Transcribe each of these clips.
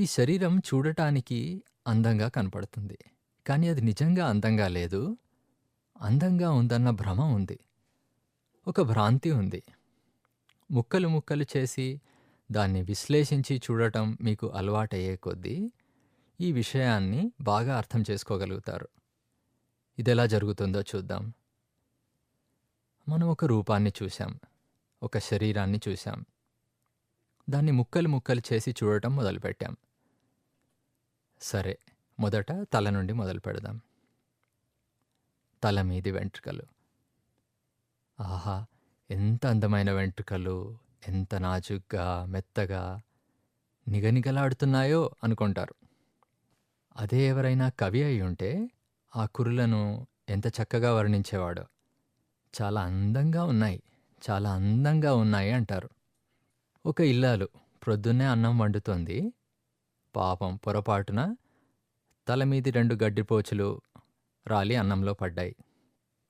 ఈ శరీరం చూడటానికి అందంగా కనపడుతుంది. కానీ అది నిజంగా అందంగా లేదు. అందంగా ఉందన్న భ్రమ ఉంది. ఒక భ్రాంతి ఉంది. ముక్కలు ముక్కలు చేసి దాన్ని విశ్లేషించి చూడటం మీకు అలవాటయ్యే కొద్దీ ఈ విషయాన్ని బాగా అర్థం చేసుకోగలుగుతారు. ఇదెలా జరుగుతుందో చూద్దాం. మనం ఒక రూపాన్ని చూశాం. ఒక శరీరాన్ని చూశాం. దాన్ని ముక్కలు ముక్కలు చేసి చూడటం మొదలుపెట్టాం. సరే మొదట తల నుండి మొదలు పెడదాం తల మీది వెంట్రుకలు. ఆహా! ఎంత అందమైన వెంట్రుకలు. ఎంత నాజుగ్గా మెత్తగా, నిగనిగలాడుతున్నాయో అనుకుంటారు. అదే ఎవరైనా కవి అయ్యుంటే ఆ కురులను ఎంత చక్కగా వర్ణించేవాడో. చాలా అందంగా ఉన్నాయి. చాలా అందంగా ఉన్నాయి అంటారు. ఒక ఇల్లాలు ప్రొద్దున్నే అన్నం వండుతోంది. పాపం పొరపాటున తలమీది రెండు గడ్డిపోచులు రాలి అన్నంలో పడ్డాయి.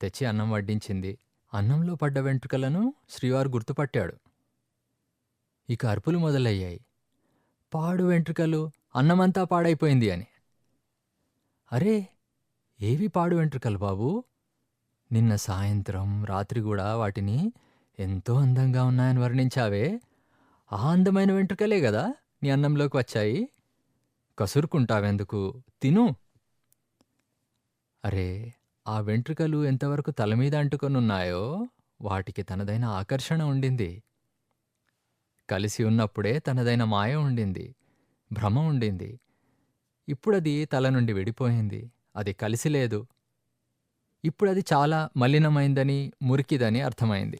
తెచ్చి అన్నం వడ్డించింది. అన్నంలో పడ్డ వెంట్రుకలను శ్రీవారు గుర్తుపట్టాడు. ఇక అరుపులు మొదలయ్యాయి. పాడు వెంట్రుకలు, అన్నమంతా పాడైపోయింది అని. అరే! ఏవి పాడు వెంట్రుకలు బాబూ? నిన్న సాయంత్రం, రాత్రి గూడా వాటిని ఎంతో అందంగా ఉన్నాయని వర్ణించావే! ఆ అందమైన వెంట్రుకలే గదా నీ అన్నంలోకి వచ్చాయి. కసురుకుంటావెందుకు? తిను. అరే! ఆ వెంట్రుకలు ఎంతవరకు తలమీద అంటుకొనున్నాయో వాటికి తనదైన ఆకర్షణ ఉండింది. కలిసి ఉన్నప్పుడే తనదైన మాయ ఉండింది. భ్రమ ఉండింది. ఇప్పుడది తల నుండి విడిపోయింది. అది కలిసి లేదు. ఇప్పుడది చాలా మలినమైందని, మురికిదని అర్థమైంది.